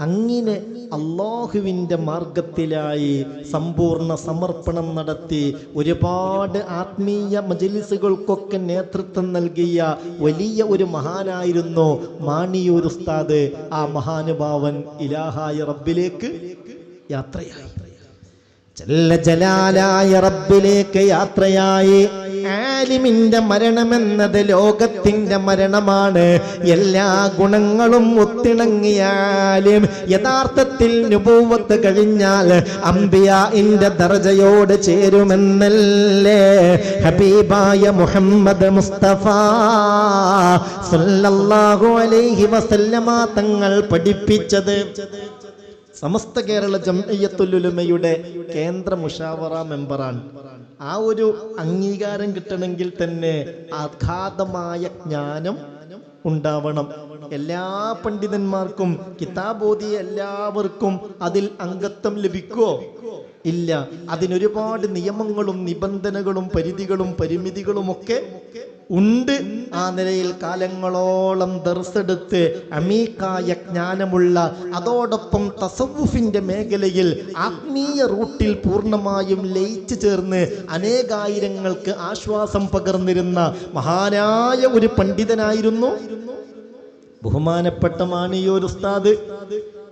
അങ്ങനെ അള്ളാഹുവിന്റെ മാർഗത്തിലായി സമ്പൂർണ സമർപ്പണം നടത്തി ഒരുപാട് ആത്മീയ മജലിസുകൾക്കൊക്കെ നേതൃത്വം നൽകിയ വലിയ ഒരു മഹാനായിരുന്നു മാണിയൂർ ഉസ്താദ്. ആ മഹാനുഭാവൻ ഇലാഹായ റബ്ബിലേക്ക് യാത്രയായി. ജലാലായ റബ്ബിലേക്ക് യാത്രയായി. ആലിമിന്റെ മരണമെന്നത് ലോകത്തിന്റെ മരണമാണ്. എല്ലാ ഗുണങ്ങളും ഒത്തിണങ്ങിയാലും യഥാർത്ഥത്തിൽ നുപൂവത്ത് കഴിഞ്ഞാൽ അംബിയാഇന്റെ ദർജയോട് ചേരുമെന്നല്ലേ? ഹബീബായ മുഹമ്മദ് മുസ്തഫ സല്ലല്ലാഹു അലൈഹി വസല്ലമ തങ്ങൾ പഠിപ്പിച്ചത്. സമസ്ത കേരള ജംഅയ്യത്തുലുലുമയുടെ കേന്ദ്ര മുഷാവറ മെമ്പറാണ്. ആ ഒരു അംഗീകാരം കിട്ടണമെങ്കിൽ തന്നെ അഗാധമായ ജ്ഞാനം ഉണ്ടാവണം. എല്ലാ പണ്ഡിതന്മാർക്കും കിതാബോധി എല്ലാവർക്കും അതിൽ അംഗത്വം ലഭിക്കുമോ ഇല്ല. അതിനൊരുപാട് നിയമങ്ങളും നിബന്ധനകളും പരിധികളും പരിമിതികളും ഒക്കെ ഉണ്ട്. ആ നിലയിൽ കാലങ്ങളോളം ദർസെടുത്ത് അമീക്കായ ജ്ഞാനമുള്ള അതോടൊപ്പം തസവുഫിന്റെ മേഖലയിൽ ആത്മീയ റൂട്ടിൽ പൂർണമായും ലയിച്ചു ചേർന്ന് അനേകായിരങ്ങൾക്ക് ആശ്വാസം പകർന്നിരുന്ന മഹാനായ ഒരു പണ്ഡിതനായിരുന്നു. ബഹുമാനപ്പെട്ട മാണിയൂർ ഉസ്താദ്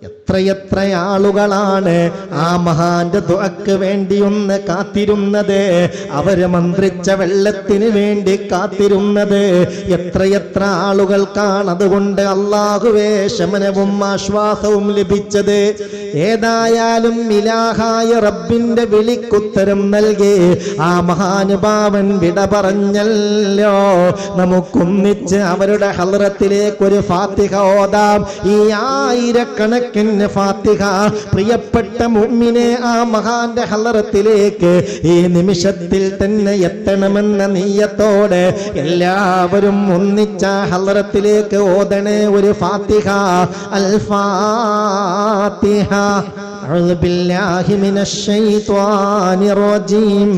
എത്രയെത്ര ആളുകളാണ് ആ മഹാന്റെ തുറക്ക് വേണ്ടി ഒന്ന് കാത്തിരുന്നത്? അവർ മന്ത്രിച്ച വെള്ളത്തിന് വേണ്ടി കാത്തിരുന്നത്. എത്രയെത്ര ആളുകൾക്കാണ് അതുകൊണ്ട് അള്ളാഹുവേ ശമനവും ആശ്വാസവും ലഭിച്ചത്? ഏതായാലും മിലാഹായ റബ്ബിന്റെ വിളിക്കുത്തരം നൽകി ആ മഹാനുഭാവൻ വിട പറഞ്ഞല്ലോ. നമുക്കൊന്നിച്ച് അവരുടെ ഹലറത്തിലേക്ക് ഒരു ഫാത്തിഹ ഓതാം. ഈ ആയിരക്കണക്കിന് ഫാത്തിഹ പ്രിയപ്പെട്ട മുമ്മിനെ ആ മഹാന്റെ ഹലറത്തിലേക്ക് ഈ നിമിഷത്തിൽ തന്നെ എത്തണമെന്ന നീയത്തോടെ എല്ലാവരും ഒന്നിച്ച ഹലറത്തിലേക്ക് ഓതണേ ഒരു ഫാത്തിഹ അൽ ഫാത്തിഹ أعوذ بالله من الشيطان الرجيم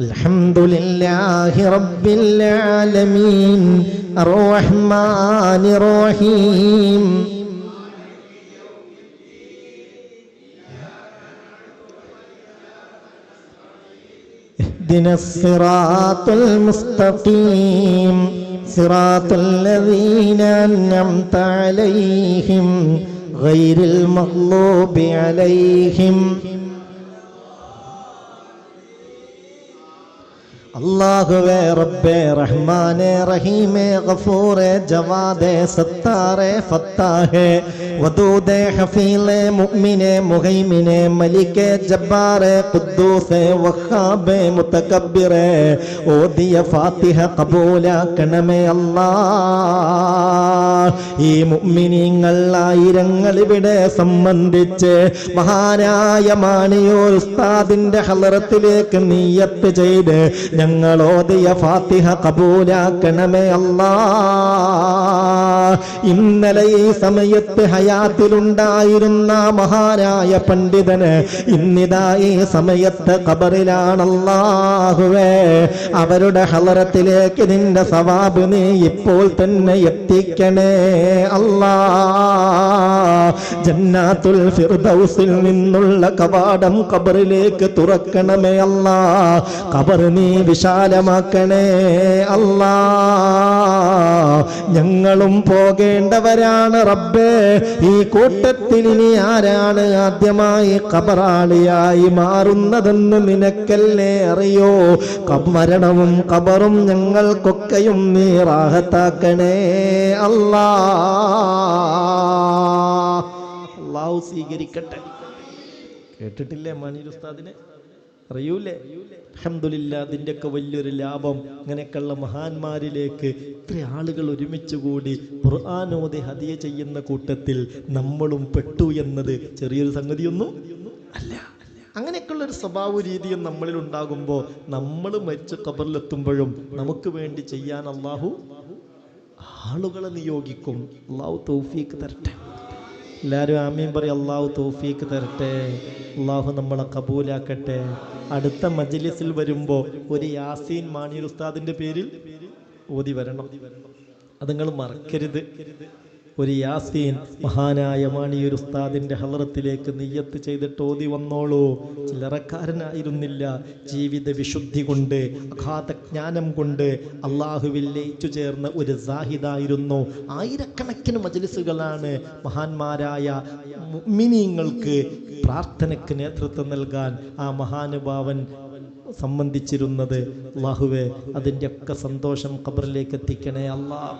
الحمد لله رب العالمين الرحمن الرحيم. اهدنا الصراط المستقيم. صراط الذين أنعمت عليهم غير المغلوب عليهم. അള്ളാഹുവേ ഇവിടെ സംബന്ധിച്ച് മഹാനായ മാണിയോ ഉസ്താദിന്റെ ഹലറത്തിലേക്ക് നീയത്ത് ചെയ്ത് ഞങ്ങൾ ഓതിയ ഫാത്തിഹ കബൂലാക്കണമേ അല്ലാ. ഇന്നലെ ഈ സമയത്ത് ഹയാത്തിലുണ്ടായിരുന്ന മഹാനായ പണ്ഡിതന് ഇന്നിതാ ഈ സമയത്ത് കബറിലാണല്ലാഹുവേ അവരുടെ ഹലറത്തിലേക്ക് നിന്റെ സവാബ് നീ ഇപ്പോൾ തന്നെ എത്തിക്കണേ അല്ലാ. ജന്നാത്തുൽ ഫിർദൗസിൽ നിന്നുള്ള കവാടം ഖബറിലേക്ക് തുറക്കണമേ അല്ലാ. കബർ നീ വിശാലമാക്കണേ അല്ലാ. ഞങ്ങളും പോകേണ്ടവരാണ് റബ്ബേ. ഈ കൂട്ടത്തിൽ ഇനി ആരാണ് ആദ്യമായി ഖബറാളിയായി മാറുന്നതെന്ന് നിനക്കല്ലേ അറിയോ? മരണവും ഖബറും ഞങ്ങൾക്കൊക്കെയും നീ റാഹത്താക്കണേ അല്ലാ. അള്ളാഹു സ്വീകരിക്കട്ടെ. കേട്ടിട്ടില്ലേ മണീർ ഉസ്താദിനെ? അറിയൂലേ? അഹമ്മദില്ല അതിന്റെയൊക്കെ വലിയൊരു ലാഭം ഇങ്ങനെയൊക്കെയുള്ള മഹാന്മാരിലേക്ക് ഇത്ര ആളുകൾ ഒരുമിച്ച് കൂടി ഖുർആാനോദി ഹതിയ ചെയ്യുന്ന കൂട്ടത്തിൽ നമ്മളും പെട്ടു എന്നത് ചെറിയൊരു സംഗതിയൊന്നും അല്ല. അങ്ങനെയൊക്കെയുള്ള ഒരു സ്വഭാവ രീതിയും നമ്മളിൽ ഉണ്ടാകുമ്പോൾ നമ്മൾ മരിച്ച കബറിലെത്തുമ്പോഴും നമുക്ക് വേണ്ടി ചെയ്യാൻ അള്ളാഹു ആളുകളെ നിയോഗിക്കും. അള്ളാഹു തൗഫീക്ക് തരട്ടെ. എല്ലാവരും ആമീൻ പറയും. അള്ളാഹു തോഫീക്ക് തരട്ടെ. അള്ളാഹു നമ്മളെ കബൂലാക്കട്ടെ. അടുത്ത മജ്ലിസിൽ വരുമ്പോൾ ഒരു യാസീൻ മാണിയർ ഉസ്താദിന്റെ പേരിൽ ഓതി വരണം. അത് നിങ്ങൾ മറക്കരുത്. ഒരു യാസീൻ മഹാനായ മാണിയൊരു ഉസ്താദിന്റെ ഹലറത്തിലേക്ക് നെയ്യത്ത് ചെയ്തിട്ട് ഓതി വന്നോളൂ. ചില്ലറക്കാരനായിരുന്നില്ല. ജീവിത വിശുദ്ധി കൊണ്ട് അഗാധ ജ്ഞാനം കൊണ്ട് അള്ളാഹുവിൽ ലയിച്ചു ചേർന്ന ഒരു സാഹിദായിരുന്നു. ആയിരക്കണക്കിന് മജലിസുകളാണ് മഹാന്മാരായ മിനിങ്ങൾക്ക് പ്രാർത്ഥനയ്ക്ക് നേതൃത്വം നൽകാൻ ആ മഹാനുഭാവൻ സംബന്ധിച്ചിരുന്നത്. അള്ളാഹുവെ അതിന്റെയൊക്കെ സന്തോഷം ഖബറിലേക്ക് എത്തിക്കണേ അല്ലാ